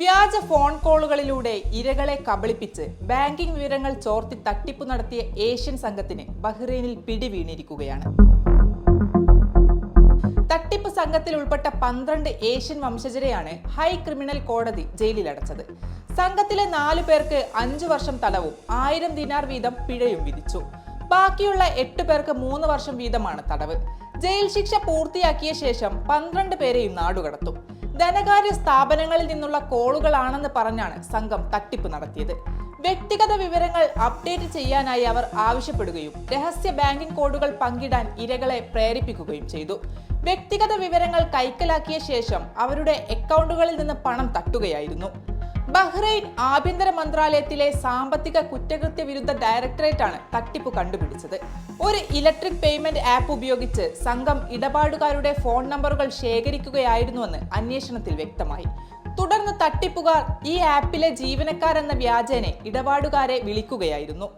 വ്യാജ ഫോൺ കോളുകളിലൂടെ ഇരകളെ കബളിപ്പിച്ച് ബാങ്കിംഗ് വിവരങ്ങൾ ചോർത്തി തട്ടിപ്പ് നടത്തിയ ഏഷ്യൻ സംഘത്തിന് ബഹ്റൈനിൽ പിടിവീണിരിക്കുകയാണ്. തട്ടിപ്പ് സംഘത്തിൽ ഉൾപ്പെട്ട പന്ത്രണ്ട് ഏഷ്യൻ വംശജരെയാണ് ഹൈ ക്രിമിനൽ കോടതി ജയിലിലടച്ചത് സംഘത്തിലെ നാലു പേർക്ക് അഞ്ചു വർഷം തടവും ആയിരം ദിനാർ വീതം പിഴയും വിധിച്ചു. ബാക്കിയുള്ള എട്ട് പേർക്ക് മൂന്ന് വർഷം വീതമാണ് തടവ്. ജയിൽ ശിക്ഷ പൂർത്തിയാക്കിയ ശേഷം പന്ത്രണ്ട് പേരെയും നാടുകടത്തും. ധനകാര്യ സ്ഥാപനങ്ങളിൽ നിന്നുള്ള കോളുകളാണെന്ന് പറഞ്ഞാണ് സംഘം തട്ടിപ്പ് നടത്തിയത്. വ്യക്തിഗത വിവരങ്ങൾ അപ്ഡേറ്റ് ചെയ്യാനായി അവർ ആവശ്യപ്പെടുകയും രഹസ്യ ബാങ്കിംഗ് കോഡുകൾ പങ്കിടാൻ ഇരകളെ പ്രേരിപ്പിക്കുകയും ചെയ്തു. വ്യക്തിഗത വിവരങ്ങൾ കൈക്കലാക്കിയ ശേഷം അവരുടെ അക്കൗണ്ടുകളിൽ നിന്ന് പണം തട്ടുകയായിരുന്നു. ബഹ്റൈൻ ആഭ്യന്തര മന്ത്രാലയത്തിലെ സാമ്പത്തിക കുറ്റകൃത്യ വിരുദ്ധ ഡയറക്ടറേറ്റ് ആണ് തട്ടിപ്പ് കണ്ടുപിടിച്ചത്. ഒരു ഇലക്ട്രിക് പേയ്മെന്റ് ആപ്പ് ഉപയോഗിച്ച് സംഘം ഇടപാടുകാരുടെ ഫോൺ നമ്പറുകൾ ശേഖരിക്കുകയായിരുന്നുവെന്ന് അന്വേഷണത്തിൽ വ്യക്തമായി. തുടർന്ന് തട്ടിപ്പുകാർ ഈ ആപ്പിലെ ജീവനക്കാരെന്ന വ്യാജേനെ ഇടപാടുകാരെ വിളിക്കുകയായിരുന്നു.